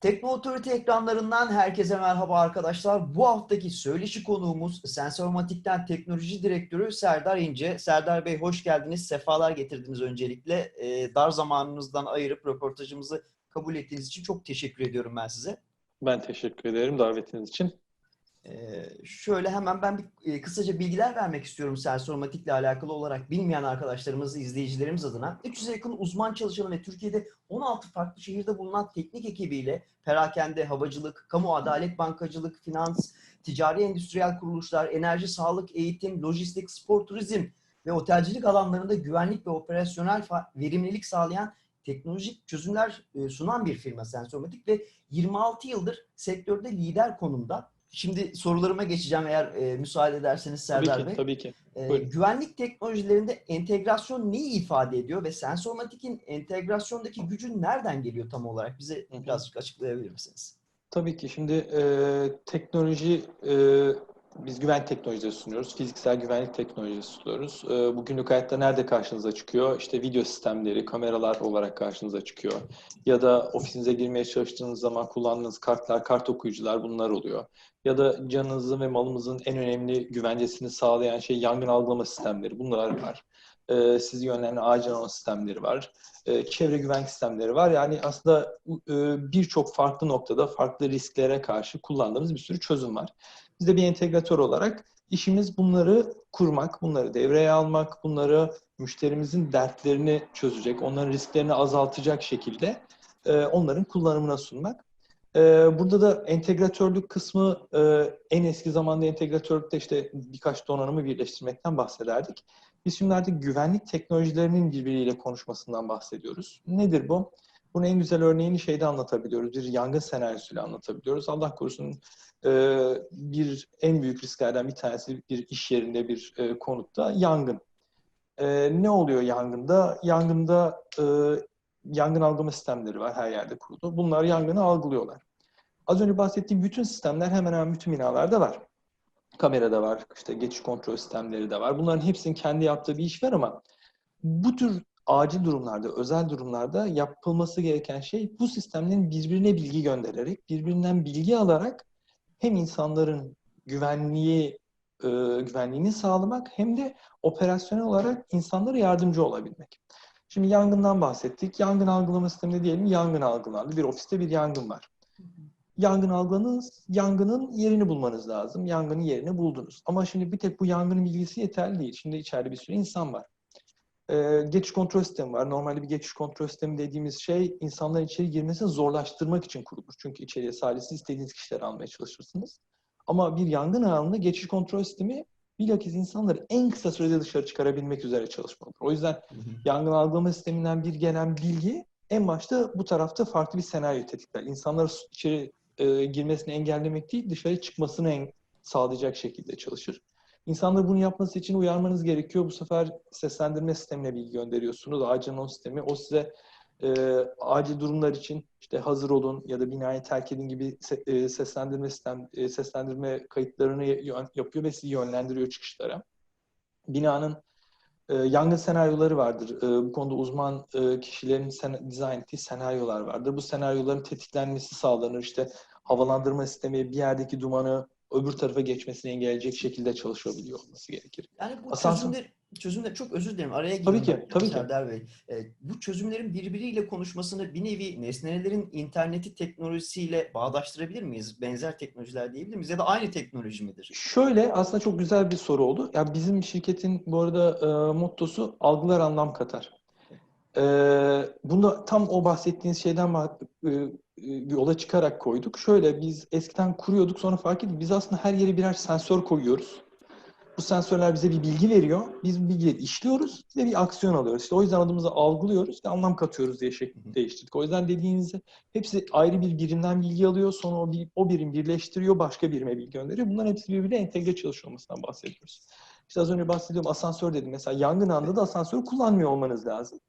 Tekno Otorite ekranlarından herkese merhaba arkadaşlar. Bu haftaki söyleşi konuğumuz Sensormatik'ten teknoloji direktörü Serdar İnce. Serdar Bey hoş geldiniz, sefalar getirdiniz öncelikle. Ee, dar zamanınızdan ayırıp röportajımızı kabul ettiğiniz için çok teşekkür ediyorum ben size. Ben teşekkür ederim davetiniz için. Şöyle hemen ben bir e, kısaca bilgiler vermek istiyorum Sensormatik'le alakalı olarak bilmeyen arkadaşlarımız, izleyicilerimiz adına. 300'e yakın uzman çalışanı ve Türkiye'de 16 farklı şehirde bulunan teknik ekibiyle perakende, havacılık, kamu adalet bankacılık, finans, ticari endüstriyel kuruluşlar, enerji, sağlık, eğitim, lojistik, spor, turizm ve otelcilik alanlarında güvenlik ve operasyonel verimlilik sağlayan teknolojik çözümler sunan bir firma Sensormatik ve 26 yıldır sektörde lider konumda. Şimdi sorularıma geçeceğim eğer e, müsaade ederseniz Serdar tabii ki, Bey. tabii ki. Buyurun. güvenlik teknolojilerinde entegrasyon neyi ifade ediyor ve Sensormatik'in entegrasyondaki gücü nereden geliyor tam olarak? Bize birazcık açıklayabilir misiniz? Tabii ki. Şimdi e, teknoloji, e, biz güvenlik teknolojileri sunuyoruz. Fiziksel güvenlik teknolojisi sunuyoruz. E, bu günlük hayatta nerede karşınıza çıkıyor? İşte video sistemleri, kameralar olarak karşınıza çıkıyor. Ya da ofisinize girmeye çalıştığınız zaman kullandığınız kartlar, kart okuyucular bunlar oluyor. Ya da canınızın ve malımızın en önemli güvencesini sağlayan şey yangın algılama sistemleri. Bunlar var. E, sizi yönlendiren acil anons sistemleri var. e, çevre güvenlik sistemleri var. Yani aslında e, birçok farklı noktada farklı risklere karşı kullandığımız bir sürü çözüm var. Biz de bir entegratör olarak işimiz bunları kurmak, bunları devreye almak, bunları müşterimizin dertlerini çözecek, onların risklerini azaltacak şekilde e, onların kullanımına sunmak. E, Burada da entegratörlük kısmı e, en eski zamanda entegratörlükte işte birkaç donanımı birleştirmekten bahsederdik. Biz şimdi artık güvenlik teknolojilerinin birbiriyle konuşmasından bahsediyoruz. Nedir bu? Bunun en güzel örneğini şeyde anlatabiliyoruz. Bir yangın senaryosuyla anlatabiliyoruz. Allah korusun e, bir en büyük risklerden bir tanesi bir iş yerinde bir e, konutta yangın. E, ne oluyor yangında? Yangında yangın algılama sistemleri var her yerde kurulu. Bunlar yangını algılıyorlar. Az önce bahsettiğim bütün sistemler hemen hemen bütün binalarda var. Kamerada var, işte geçiş kontrol sistemleri de var. Bunların hepsinin kendi yaptığı bir iş var ama bu tür acil durumlarda, özel durumlarda yapılması gereken şey bu sistemlerin birbirine bilgi göndererek, birbirinden bilgi alarak hem insanların güvenliği e, güvenliğini sağlamak hem de operasyonel olarak insanlara yardımcı olabilmek. Şimdi yangından bahsettik. Yangın algılama sisteminde diyelim yangın algılandı. Bir ofiste bir yangın var. Yangın algıladınız, yangının yerini bulmanız lazım. Yangının yerini buldunuz. Ama şimdi bir tek bu yangının bilgisi yeterli değil. Şimdi içeride bir sürü insan var. Ee, geçiş kontrol sistemi var. Normalde bir geçiş kontrol sistemi dediğimiz şey insanların içeri girmesini zorlaştırmak için kurulur. Çünkü içeriye sadece istediğiniz kişileri almaya çalışırsınız. Ama bir yangın anında geçiş kontrol sistemi bilakis insanları en kısa sürede dışarı çıkarabilmek üzere çalışmalıdır. O yüzden yangın algılama sisteminden bir gelen bilgi en başta bu tarafta farklı bir senaryo tetikler. İnsanları içeri e, girmesini engellemek değil, dışarı çıkmasını en, sağlayacak şekilde çalışır. İnsanları bunu yapması için uyarmanız gerekiyor. Bu sefer seslendirme sistemine bilgi gönderiyorsunuz. Acil anons sistemi. O size e, acil durumlar için işte hazır olun ya da binayı terk edin gibi se- e, seslendirme sistem e, seslendirme kayıtlarını yapıyor ve sizi yönlendiriyor çıkışlara. Binanın e, yangın senaryoları vardır. E, bu konuda uzman e, kişilerin sen, dizayn ettiği senaryolar vardır. Bu senaryoların tetiklenmesi sağlanır. İşte havalandırma sistemi bir yerdeki dumanı öbür tarafa geçmesini engelleyecek şekilde çalışabiliyor olması gerekir. Yani bu Asansör- çözümler, çözümler çok özür dilerim araya Tabii gireyim ki, tabii ki. Serdar Bey. Ee, bu çözümlerin birbiriyle konuşmasını bir nevi nesnelerin interneti teknolojisiyle bağdaştırabilir miyiz? Benzer teknolojiler diyebilir miyiz? Ya da aynı teknoloji midir? Şöyle aslında çok güzel bir soru oldu. Ya bizim şirketin bu arada e, mottosu algılar anlam katar. E, bunu tam o bahsettiğiniz şeyden e, e, yola çıkarak koyduk. Şöyle biz eskiden kuruyorduk sonra fark ettik. Biz aslında her yere birer sensör koyuyoruz. Bu sensörler bize bir bilgi veriyor. Biz bu bilgiyi işliyoruz ve bir aksiyon alıyoruz. İşte o yüzden adımızı algılıyoruz ve anlam katıyoruz diye şekli değiştirdik. O yüzden dediğinizde hepsi ayrı bir birimden bilgi alıyor. Sonra o, bir, o birim birleştiriyor, başka birime bilgi gönderiyor. Bunların hepsi birbiriyle entegre çalışıyor olmasından bahsediyoruz. İşte az önce bahsediyorum asansör dedim. Mesela yangın anında da asansörü kullanmıyor olmanız lazım.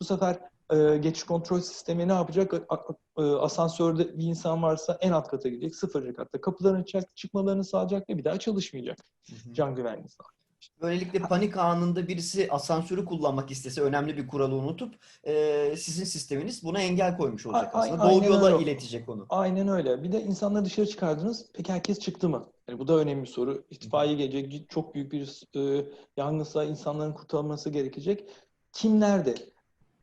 Bu sefer e, geçiş kontrol sistemi ne yapacak? A- e, asansörde bir insan varsa en alt kata gidecek, sıfırıncı katta kapılarını açacak, çıkmalarını sağlayacak ve bir daha çalışmayacak. Can güvenliği sağlayacak. Böylelikle panik anında birisi asansörü kullanmak istese önemli bir kuralı unutup e, sizin sisteminiz buna engel koymuş olacak A- aslında. Doğru yola öyle. iletecek onu. Aynen öyle. Bir de insanları dışarı çıkardınız. Peki herkes çıktı mı? Yani bu da önemli bir soru. İtfaiye gelecek. Çok büyük bir e, yangınsa insanların kurtarılması gerekecek. Kim nerede?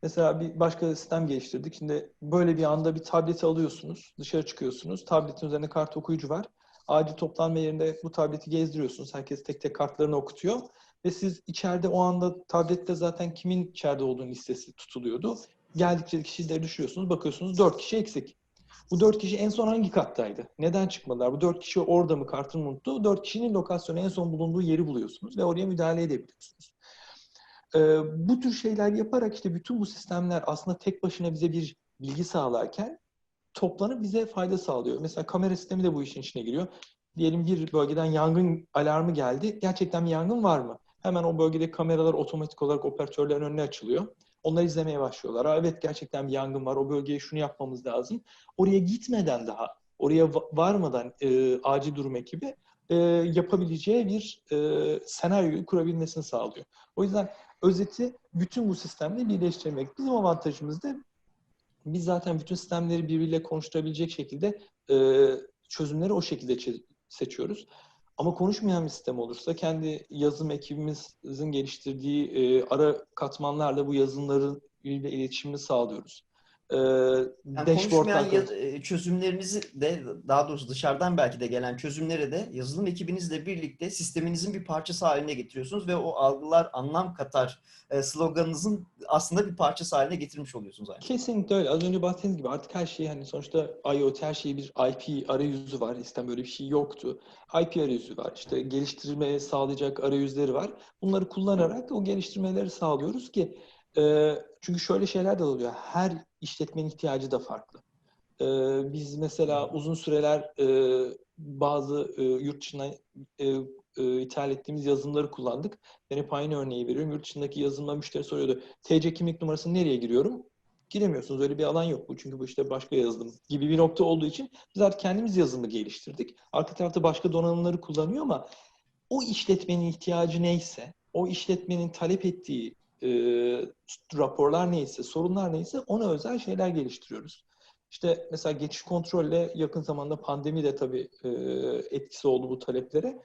Mesela bir başka sistem geliştirdik. Şimdi böyle bir anda bir tableti alıyorsunuz. Dışarı çıkıyorsunuz. Tabletin üzerinde kart okuyucu var. Acil toplanma yerinde bu tableti gezdiriyorsunuz. Herkes tek tek kartlarını okutuyor. Ve siz içeride o anda tablette zaten kimin içeride olduğunu listesi tutuluyordu. Geldikçe kişileri düşürüyorsunuz. Bakıyorsunuz dört kişi eksik. Bu dört kişi en son hangi kattaydı? Neden çıkmadılar? Bu dört kişi orada mı kartını unuttu? Dört kişinin lokasyonu en son bulunduğu yeri buluyorsunuz ve oraya müdahale edebiliyorsunuz. Ee, bu tür şeyler yaparak işte bütün bu sistemler aslında tek başına bize bir bilgi sağlarken toplanıp bize fayda sağlıyor. Mesela kamera sistemi de bu işin içine giriyor. Diyelim bir bölgeden yangın alarmı geldi. Gerçekten bir yangın var mı? Hemen o bölgede kameralar otomatik olarak operatörlerin önüne açılıyor. Onları izlemeye başlıyorlar. Aa, evet gerçekten bir yangın var. O bölgeye şunu yapmamız lazım. Oraya gitmeden daha, oraya va- varmadan e, acil durum ekibi e, yapabileceği bir e, senaryoyu kurabilmesini sağlıyor. O yüzden özeti bütün bu sistemle birleştirmek. Bizim avantajımız da biz zaten bütün sistemleri birbiriyle konuşturabilecek şekilde e, çözümleri o şekilde seçiyoruz. Ama konuşmayan bir sistem olursa kendi yazım ekibimizin geliştirdiği e, ara katmanlarla bu yazılımların ile iletişimini sağlıyoruz. E, Yani dashboardlar konuşmayan ya- e, çözümlerinizi de daha doğrusu dışarıdan belki de gelen çözümleri de yazılım ekibinizle birlikte sisteminizin bir parçası haline getiriyorsunuz ve o algılar anlam katar e, sloganınızın aslında bir parçası haline getirmiş oluyorsunuz aynı. Kesinlikle öyle. Az önce bahsettiğiniz gibi artık her şey hani sonuçta IoT her şeyi bir IP arayüzü var. Eskiden böyle bir şey yoktu. IP arayüzü var. İşte geliştirmeye sağlayacak arayüzleri var. Bunları kullanarak o geliştirmeleri sağlıyoruz ki e, çünkü şöyle şeyler de oluyor. Her işletmenin ihtiyacı da farklı. E, biz mesela uzun süreler e, bazı e, yurt dışına e, e, ithal ettiğimiz yazılımları kullandık. Ben hep aynı örneği veriyorum. Yurt dışındaki yazılımda müşteri soruyordu. TC kimlik numarasını nereye giriyorum? Giremiyorsunuz. Öyle bir alan yok bu. Çünkü bu işte başka yazılım gibi bir nokta olduğu için biz artık kendimiz yazılımı geliştirdik. Arka tarafta başka donanımları kullanıyor ama o işletmenin ihtiyacı neyse, o işletmenin talep ettiği e, raporlar neyse, sorunlar neyse ona özel şeyler geliştiriyoruz. İşte mesela geçiş kontrolle yakın zamanda pandemi de tabii e, etkisi oldu bu taleplere.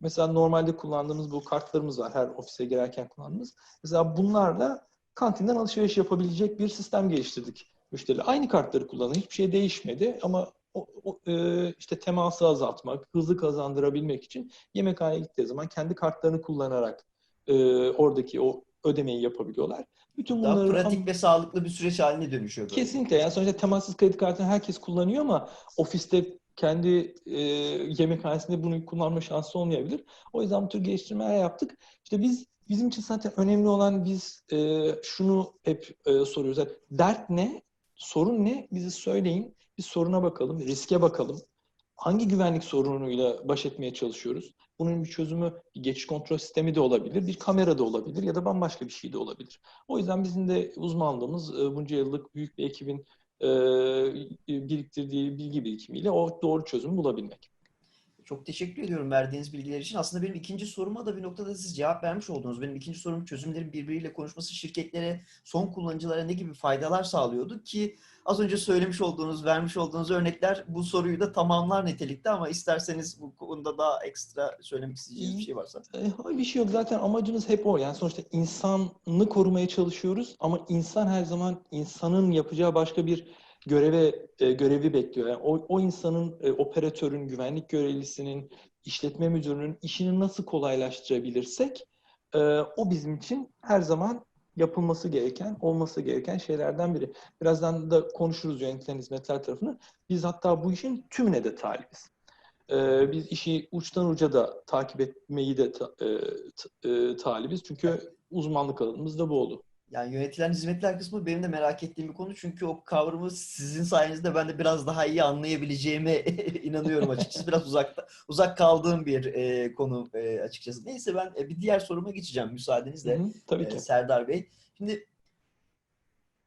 Mesela normalde kullandığımız bu kartlarımız var her ofise girerken kullandığımız. Mesela bunlarla kantinden alışveriş yapabilecek bir sistem geliştirdik müşteriler. Aynı kartları kullanın. Hiçbir şey değişmedi ama o, o, e, işte teması azaltmak, hızlı kazandırabilmek için yemekhaneye gittiği zaman kendi kartlarını kullanarak e, oradaki o ödemeyi yapabiliyorlar. Bütün Daha bunları pratik ve sağlıklı bir süreç haline dönüşüyor. böyle. Kesinlikle. Yani sonuçta temassız kredi kartını herkes kullanıyor ama ofiste kendi e, yemekhanesinde bunu kullanma şansı olmayabilir. O yüzden bu tür geliştirmeler yaptık. İşte biz bizim için zaten önemli olan biz e, şunu hep e, soruyoruz. Yani dert ne? Sorun ne? Bizi söyleyin. Biz soruna bakalım, riske bakalım. Hangi güvenlik sorunuyla baş etmeye çalışıyoruz? Bunun bir çözümü bir geçiş kontrol sistemi de olabilir, bir kamera da olabilir ya da bambaşka bir şey de olabilir. O yüzden bizim de uzmanlığımız e, bunca yıllık büyük bir ekibin e, biriktirdiği bilgi birikimiyle o doğru çözümü bulabilmek. Çok teşekkür ediyorum verdiğiniz bilgiler için. Aslında benim ikinci soruma da bir noktada siz cevap vermiş oldunuz. Benim ikinci sorum çözümlerin birbiriyle konuşması şirketlere, son kullanıcılara ne gibi faydalar sağlıyordu ki az önce söylemiş olduğunuz, vermiş olduğunuz örnekler bu soruyu da tamamlar nitelikte ama isterseniz bu konuda daha ekstra söylemek isteyeceğiniz bir şey varsa. E, hayır, bir şey yok. Zaten amacımız hep o. Yani sonuçta insanı korumaya çalışıyoruz ama insan her zaman insanın yapacağı başka bir göreve e, görevi bekliyor. Yani o, o insanın, e, operatörün, güvenlik görevlisinin, işletme müdürünün işini nasıl kolaylaştırabilirsek e, o bizim için her zaman yapılması gereken, olması gereken şeylerden biri. Birazdan da konuşuruz yönetilen hizmetler tarafını. Biz hatta bu işin tümüne de talibiz. Ee, biz işi uçtan uca da takip etmeyi de ta- e, t- e, talibiz. Çünkü uzmanlık alanımız da bu oldu. Yani yönetilen hizmetler kısmı benim de merak ettiğim bir konu. Çünkü o kavramı sizin sayenizde ben de biraz daha iyi anlayabileceğime inanıyorum açıkçası. Biraz uzakta uzak kaldığım bir e, konu e, açıkçası. Neyse ben e, bir diğer soruma geçeceğim müsaadenizle. Hı hı, tabii e, ki. Serdar Bey. Şimdi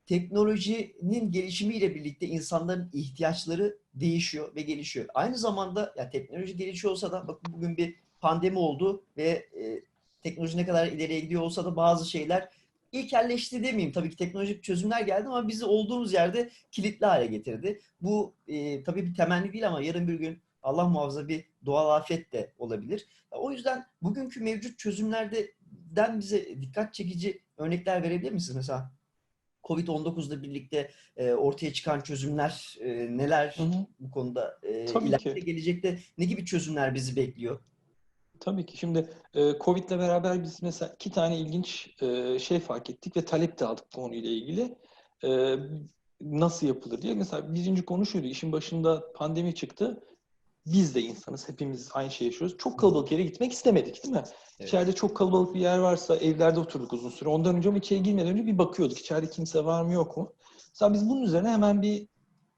teknolojinin gelişimiyle birlikte insanların ihtiyaçları değişiyor ve gelişiyor. Aynı zamanda ya teknoloji gelişiyor olsa da bakın bugün bir pandemi oldu ve e, teknoloji ne kadar ileriye gidiyor olsa da bazı şeyler ilkelleşti demeyeyim. Tabii ki teknolojik çözümler geldi ama bizi olduğumuz yerde kilitli hale getirdi. Bu e, tabii bir temenni değil ama yarın bir gün Allah muhafaza bir doğal afet de olabilir. O yüzden bugünkü mevcut çözümlerden bize dikkat çekici örnekler verebilir misiniz? Mesela Covid-19'la birlikte e, ortaya çıkan çözümler e, neler Hı hı. bu konuda? E, Tabii ileride ki. gelecekte ne gibi çözümler bizi bekliyor? Tabii ki. Şimdi e, Covid'le beraber biz mesela iki tane ilginç e, şey fark ettik ve talep de aldık bu konuyla ilgili. E, nasıl yapılır diye. Mesela birinci konu şuydu. İşin başında pandemi çıktı. Biz de insanız. Hepimiz aynı şeyi yaşıyoruz. Çok kalabalık yere gitmek istemedik değil mi? Evet. İçeride çok kalabalık bir yer varsa evlerde oturduk uzun süre. Ondan önce ama içeri girmeden önce bir bakıyorduk. İçeride kimse var mı yok mu? Mesela biz bunun üzerine hemen bir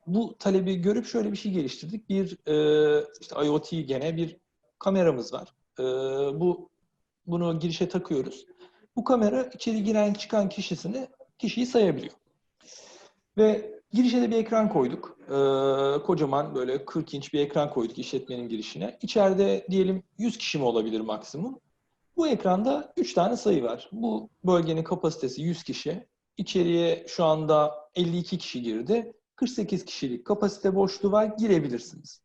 bu talebi görüp şöyle bir şey geliştirdik. Bir e, işte IoT gene bir kameramız var. E, bu bunu girişe takıyoruz. Bu kamera içeri giren çıkan kişisini kişiyi sayabiliyor. Ve girişe de bir ekran koyduk. E, kocaman böyle 40 inç bir ekran koyduk işletmenin girişine. İçeride diyelim 100 kişi mi olabilir maksimum? Bu ekranda 3 tane sayı var. Bu bölgenin kapasitesi 100 kişi. İçeriye şu anda 52 kişi girdi. 48 kişilik kapasite boşluğu var. Girebilirsiniz.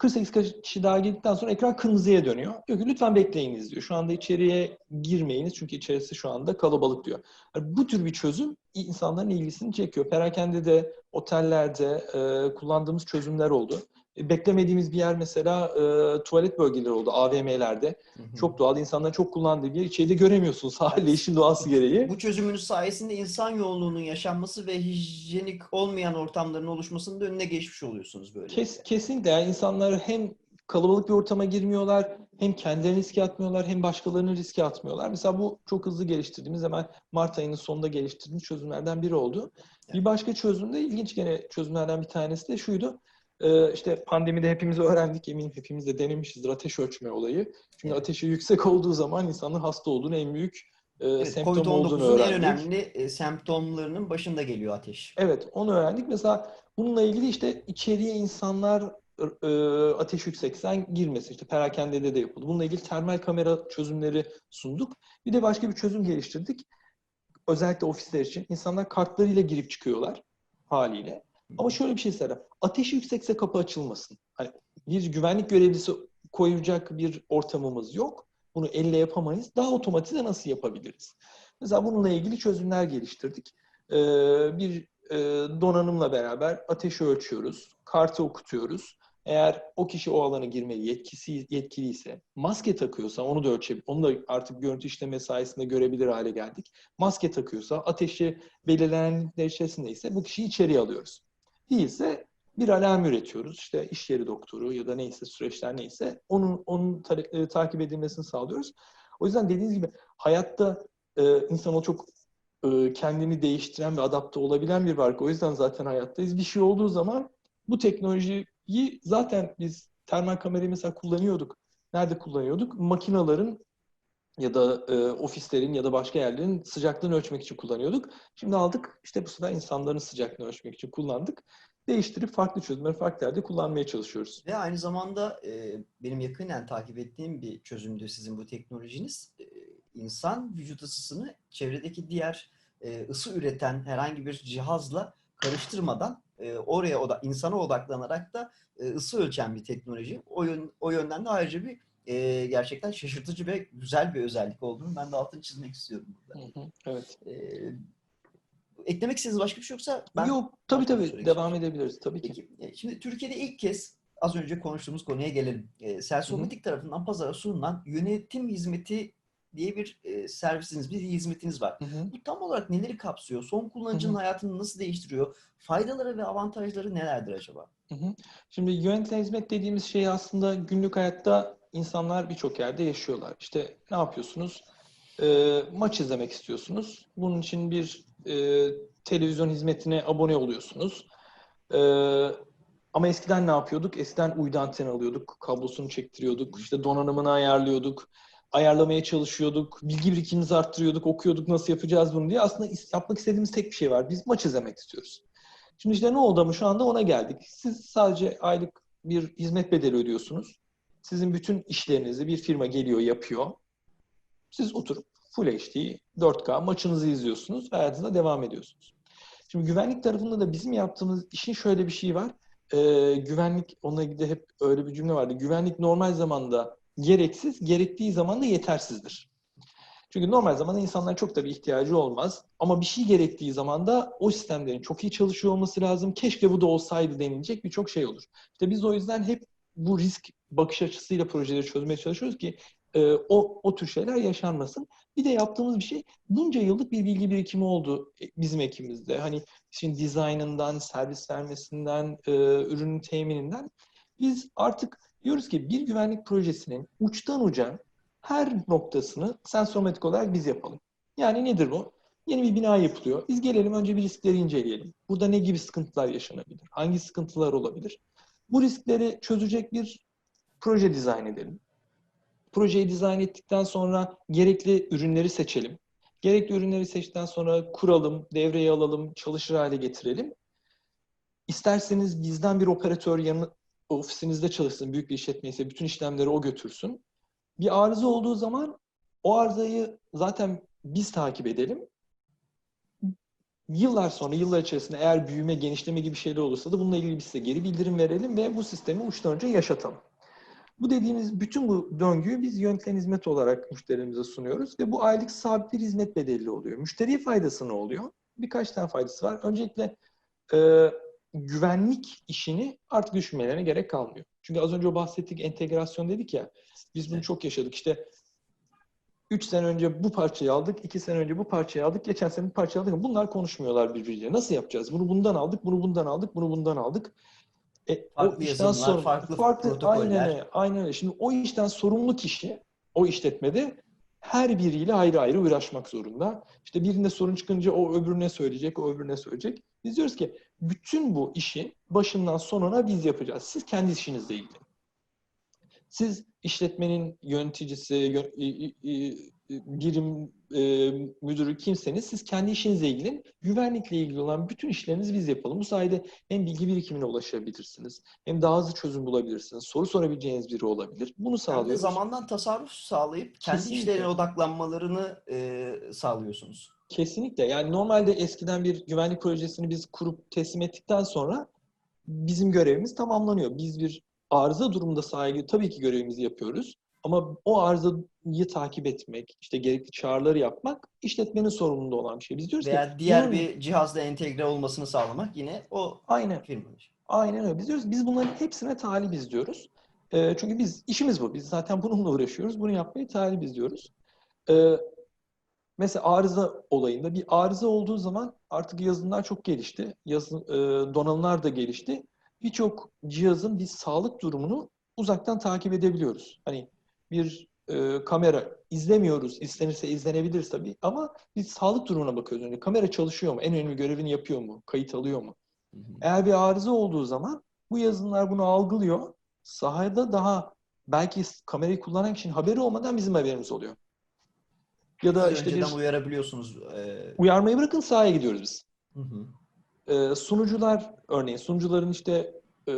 48 kişi daha girdikten sonra ekran kırmızıya dönüyor. Diyor ki lütfen bekleyiniz diyor. Şu anda içeriye girmeyiniz çünkü içerisi şu anda kalabalık diyor. Yani bu tür bir çözüm insanların ilgisini çekiyor. Perakende de, otellerde e, kullandığımız çözümler oldu. E, beklemediğimiz bir yer mesela e, tuvalet bölgeleri oldu AVM'lerde. Hı hı. Çok doğal insanların çok kullandığı bir yer. İçeride göremiyorsunuz haliyle işin doğası gereği. Bu çözümünüz sayesinde insan yoğunluğunun yaşanması ve hijyenik olmayan ortamların oluşmasının da önüne geçmiş oluyorsunuz böyle. Kes, kesinlikle yani insanlar hem kalabalık bir ortama girmiyorlar, hem kendilerini riske atmıyorlar, hem başkalarını riske atmıyorlar. Mesela bu çok hızlı geliştirdiğimiz hemen Mart ayının sonunda geliştirdiğimiz çözümlerden biri oldu. Bir başka çözüm de ilginç gene çözümlerden bir tanesi de şuydu. Ee, işte pandemide hepimiz öğrendik, eminim hepimiz de denemişizdir ateş ölçme olayı. Çünkü ateşi yüksek olduğu zaman insanın hasta olduğunu en büyük e, Evet, semptom olduğunu Covid-19'un en öğrendik. önemli e, semptomlarının başında geliyor ateş. Evet, onu öğrendik. Mesela bununla ilgili işte içeriye insanlar e, ateş yükseksen girmesin. İşte perakendede de yapıldı. Bununla ilgili termal kamera çözümleri sunduk. Bir de başka bir çözüm geliştirdik. Özellikle ofisler için. insanlar kartlarıyla girip çıkıyorlar haliyle. Ama şöyle bir şey Serap. Ateşi yüksekse kapı açılmasın. Hani bir güvenlik görevlisi koyacak bir ortamımız yok. Bunu elle yapamayız. Daha otomatize nasıl yapabiliriz? Mesela bununla ilgili çözümler geliştirdik. Ee, bir e, donanımla beraber ateşi ölçüyoruz. Kartı okutuyoruz. Eğer o kişi o alana girmeye yetkisi yetkiliyse, maske takıyorsa onu da ölçebilir. Onu da artık görüntü işleme sayesinde görebilir hale geldik. Maske takıyorsa, ateşi belirlenen limitler içerisindeyse bu kişiyi içeriye alıyoruz. Değilse bir alarm üretiyoruz. İşte iş yeri doktoru ya da neyse süreçler neyse onun onun e, takip edilmesini sağlıyoruz. O yüzden dediğiniz gibi hayatta e, insan o çok e, kendini değiştiren ve adapte olabilen bir varlık. O yüzden zaten hayattayız. Bir şey olduğu zaman bu teknolojiyi zaten biz termal kamerayı mesela kullanıyorduk. Nerede kullanıyorduk? Makinaların ya da e, ofislerin ya da başka yerlerin sıcaklığını ölçmek için kullanıyorduk. Şimdi aldık işte bu sefer insanların sıcaklığını ölçmek için kullandık. Değiştirip farklı çözümleri farklı yerde kullanmaya çalışıyoruz. Ve aynı zamanda e, benim yakinen takip ettiğim bir çözümdü sizin bu teknolojiniz. E, insan vücut ısısını çevredeki diğer e, ısı üreten herhangi bir cihazla karıştırmadan e, oraya oda, insana odaklanarak da e, ısı ölçen bir teknoloji. O, yön, o yönden de ayrıca bir e, gerçekten şaşırtıcı ve güzel bir özellik olduğunu ben de altını çizmek istiyorum burada. Hı hı, evet. E, eklemek istediğiniz başka bir şey yoksa ben Yok tabii tabii devam edebiliriz tabii ki. Peki, e, şimdi Türkiye'de ilk kez az önce konuştuğumuz konuya gelelim. E, Selsomatik tarafından pazara sunulan yönetim hizmeti diye bir e, servisiniz, bir hizmetiniz var. Hı hı. Bu tam olarak neleri kapsıyor? Son kullanıcının Hı hı. hayatını nasıl değiştiriyor? Faydaları ve avantajları nelerdir acaba? Hı hı. Şimdi yönetilen hizmet dediğimiz şey aslında günlük hayatta insanlar birçok yerde yaşıyorlar. İşte ne yapıyorsunuz? Ee, maç izlemek istiyorsunuz. Bunun için bir e, televizyon hizmetine abone oluyorsunuz. Ee, ama eskiden ne yapıyorduk? Eskiden uydu anteni alıyorduk, kablosunu çektiriyorduk, işte donanımını ayarlıyorduk, ayarlamaya çalışıyorduk, bilgi birikimimizi arttırıyorduk, okuyorduk nasıl yapacağız bunu diye. Aslında yapmak istediğimiz tek bir şey var. Biz maç izlemek istiyoruz. Şimdi işte ne oldu ama şu anda ona geldik. Siz sadece aylık bir hizmet bedeli ödüyorsunuz. Sizin bütün işlerinizi bir firma geliyor, yapıyor. Siz oturup Full HD, 4K maçınızı izliyorsunuz ve hayatınıza devam ediyorsunuz. Şimdi güvenlik tarafında da bizim yaptığımız işin şöyle bir şeyi var. Ee, güvenlik, onunla ilgili hep öyle bir cümle vardı. Güvenlik normal zamanda gereksiz, gerektiği zaman da yetersizdir. Çünkü normal zamanda insanların çok da bir ihtiyacı olmaz. Ama bir şey gerektiği zaman da o sistemlerin çok iyi çalışıyor olması lazım. Keşke bu da olsaydı denilecek birçok şey olur. İşte biz o yüzden hep bu risk bakış açısıyla projeleri çözmeye çalışıyoruz ki e, o, o tür şeyler yaşanmasın. Bir de yaptığımız bir şey bunca yıllık bir bilgi birikimi oldu e, bizim ekibimizde. Hani şimdi dizaynından, servis vermesinden, e, ürünün temininden biz artık diyoruz ki bir güvenlik projesinin uçtan uca her noktasını sensormatik olarak biz yapalım. Yani nedir bu? Yeni bir bina yapılıyor. Biz gelelim önce bir riskleri inceleyelim. Burada ne gibi sıkıntılar yaşanabilir? Hangi sıkıntılar olabilir? Bu riskleri çözecek bir proje dizayn edelim. Projeyi dizayn ettikten sonra gerekli ürünleri seçelim. Gerekli ürünleri seçtikten sonra kuralım, devreye alalım, çalışır hale getirelim. İsterseniz bizden bir operatör yanı, ofisinizde çalışsın, büyük bir işletmeyse bütün işlemleri o götürsün. Bir arıza olduğu zaman o arızayı zaten biz takip edelim. Yıllar sonra, yıllar içerisinde eğer büyüme, genişleme gibi şeyler olursa da bununla ilgili biz size geri bildirim verelim ve bu sistemi uçtan önce yaşatalım. Bu dediğimiz bütün bu döngüyü biz yönetilen hizmet olarak müşterimize sunuyoruz ve bu aylık sabit bir hizmet bedeli oluyor. Müşteriye faydası ne oluyor? Birkaç tane faydası var. Öncelikle e, güvenlik işini artık düşünmelerine gerek kalmıyor. Çünkü az önce bahsettik entegrasyon dedik ya. Biz bunu çok yaşadık. İşte 3 sene önce bu parçayı aldık, 2 sene önce bu parçayı aldık, geçen sene bu parçayı aldık. Bunlar konuşmuyorlar birbiriyle. Nasıl yapacağız? Bunu bundan aldık, bunu bundan aldık, bunu bundan aldık. E, Farklı o işten yazılımlar, sonra, farklı farklı protokoller. aynen öyle, aynen öyle. Şimdi o işten sorumlu kişi o işletmede her biriyle ayrı ayrı uğraşmak zorunda. İşte birinde sorun çıkınca o öbürüne söyleyecek, o öbürüne söyleyecek. Biz diyoruz ki bütün bu işi başından sonuna biz yapacağız. Siz kendi işinizle ilgili. Siz işletmenin yöneticisi, yö- i- i- i- birim e, müdürü kimseniz siz kendi işinizle ilgili güvenlikle ilgili olan bütün işlerinizi biz yapalım. Bu sayede hem bilgi birikimine ulaşabilirsiniz hem daha hızlı çözüm bulabilirsiniz. Soru sorabileceğiniz biri olabilir. Bunu sağlıyoruz. zamandan tasarruf sağlayıp kendi Kesinlikle. işlerine odaklanmalarını e, sağlıyorsunuz. Kesinlikle. Yani normalde eskiden bir güvenlik projesini biz kurup teslim ettikten sonra bizim görevimiz tamamlanıyor. Biz bir arıza durumunda sahibi tabii ki görevimizi yapıyoruz. Ama o arızayı takip etmek, işte gerekli çağrıları yapmak işletmenin sorumluluğunda olan bir şey. Biz diyoruz Veya ki diğer bunun- bir cihazla entegre olmasını sağlamak yine o aynen firmanın işi. Aynen öyle. Biz diyoruz biz bunların hepsine talibiz diyoruz. Ee, çünkü biz işimiz bu. Biz zaten bununla uğraşıyoruz. Bunu yapmaya talibiz diyoruz. Ee, mesela arıza olayında bir arıza olduğu zaman artık yazılımlar çok gelişti. Yazı, e, donanımlar da gelişti. Birçok cihazın biz sağlık durumunu uzaktan takip edebiliyoruz. Hani bir e, kamera izlemiyoruz. İstenirse izlenebilir tabii ama biz sağlık durumuna bakıyoruz. Yani kamera çalışıyor mu? En önemli görevini yapıyor mu? Kayıt alıyor mu? Hı hı. Eğer bir arıza olduğu zaman bu yazılımlar bunu algılıyor. Sahada daha belki kamerayı kullanan kişinin haberi olmadan bizim haberimiz oluyor. Ya da işte önceden bir uyarabiliyorsunuz. e, uyarmayı bırakın sahaya gidiyoruz biz. hı hı. Ee, sunucular örneğin sunucuların işte e,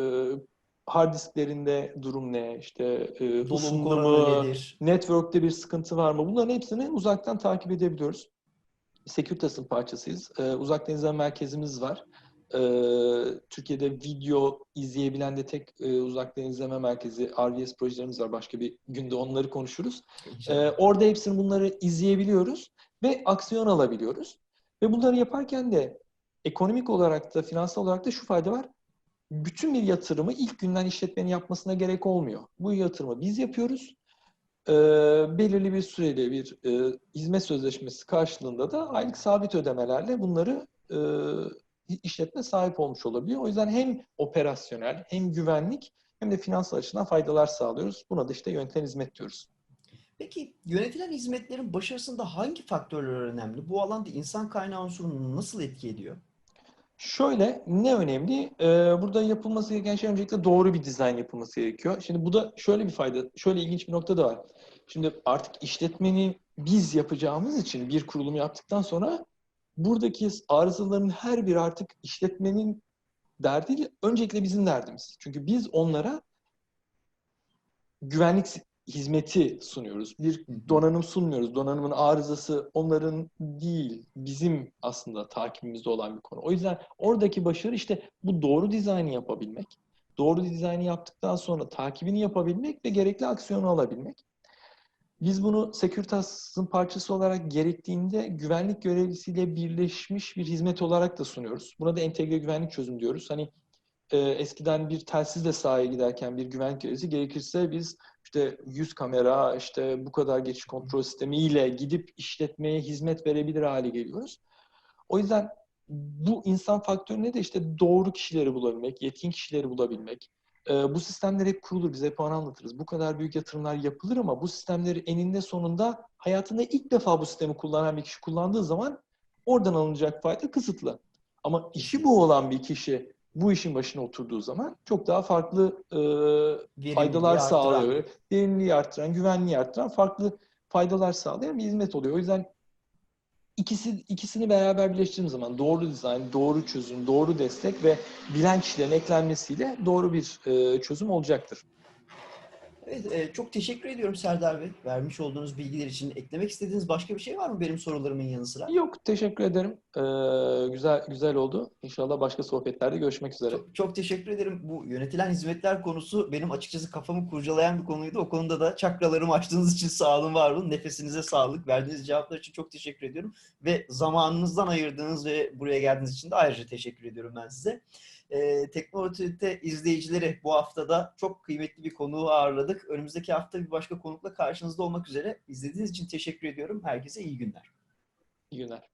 hard disklerinde durum ne, işte e, oranı mı, network'te bir sıkıntı var mı? Bunların hepsini uzaktan takip edebiliyoruz. Securitas'ın parçasıyız. Ee, uzaktan izleme merkezimiz var. Ee, Türkiye'de video izleyebilen de tek e, uzaktan izleme merkezi RVS projelerimiz var. Başka bir günde onları konuşuruz. Ee, orada hepsini bunları izleyebiliyoruz ve aksiyon alabiliyoruz. Ve bunları yaparken de ekonomik olarak da finansal olarak da şu fayda var. Bütün bir yatırımı ilk günden işletmenin yapmasına gerek olmuyor. Bu yatırımı biz yapıyoruz. Ee, belirli bir süreli bir e, hizmet sözleşmesi karşılığında da aylık sabit ödemelerle bunları e, işletme sahip olmuş olabiliyor. O yüzden hem operasyonel hem güvenlik hem de finansal açıdan faydalar sağlıyoruz. Buna da işte yönetilen hizmet diyoruz. Peki yönetilen hizmetlerin başarısında hangi faktörler önemli? Bu alanda insan kaynağı unsurunu nasıl etki ediyor? Şöyle ne önemli? Ee, burada yapılması gereken şey öncelikle doğru bir dizayn yapılması gerekiyor. Şimdi bu da şöyle bir fayda, şöyle ilginç bir nokta da var. Şimdi artık işletmeni biz yapacağımız için bir kurulum yaptıktan sonra buradaki arızaların her biri artık işletmenin derdi değil, öncelikle bizim derdimiz. Çünkü biz onlara güvenlik hizmeti sunuyoruz. Bir donanım sunmuyoruz. Donanımın arızası onların değil, bizim aslında takibimizde olan bir konu. O yüzden oradaki başarı işte bu doğru dizaynı yapabilmek. Doğru dizaynı yaptıktan sonra takibini yapabilmek ve gerekli aksiyonu alabilmek. Biz bunu Securitas'ın parçası olarak gerektiğinde güvenlik görevlisiyle birleşmiş bir hizmet olarak da sunuyoruz. Buna da entegre güvenlik çözüm diyoruz. Hani e, eskiden bir telsizle sahaya giderken bir güvenlik görevlisi gerekirse biz işte 100 kamera, işte bu kadar geçiş kontrol sistemiyle gidip işletmeye hizmet verebilir hale geliyoruz. O yüzden bu insan faktörüne de işte doğru kişileri bulabilmek, yetkin kişileri bulabilmek. Ee, bu sistemler hep kurulur, biz hep onu anlatırız. Bu kadar büyük yatırımlar yapılır ama bu sistemleri eninde sonunda hayatında ilk defa bu sistemi kullanan bir kişi kullandığı zaman oradan alınacak fayda kısıtlı. Ama işi bu olan bir kişi bu işin başına oturduğu zaman çok daha farklı e, faydalar arttıran. sağlıyor. Verimliliği arttıran, güvenliği arttıran farklı faydalar sağlayan bir hizmet oluyor. O yüzden ikisi ikisini beraber birleştirdiğim zaman doğru dizayn, doğru çözüm, doğru destek ve bilen kişilerin eklenmesiyle doğru bir e, çözüm olacaktır. Evet, e, çok teşekkür ediyorum Serdar Bey. Vermiş olduğunuz bilgiler için. Eklemek istediğiniz başka bir şey var mı benim sorularımın yanı sıra? Yok, teşekkür ederim. Ee, güzel güzel oldu. İnşallah başka sohbetlerde görüşmek üzere. Çok, çok teşekkür ederim. Bu yönetilen hizmetler konusu benim açıkçası kafamı kurcalayan bir konuydu. O konuda da çakralarımı açtığınız için sağ olun, var olun. Nefesinize sağlık. Verdiğiniz cevaplar için çok teşekkür ediyorum. Ve zamanınızdan ayırdığınız ve buraya geldiğiniz için de ayrıca teşekkür ediyorum ben size. Ee, Teknolojide izleyicileri bu haftada çok kıymetli bir konuğu ağırladık. Önümüzdeki hafta bir başka konukla karşınızda olmak üzere. İzlediğiniz için teşekkür ediyorum. Herkese iyi günler. İyi günler.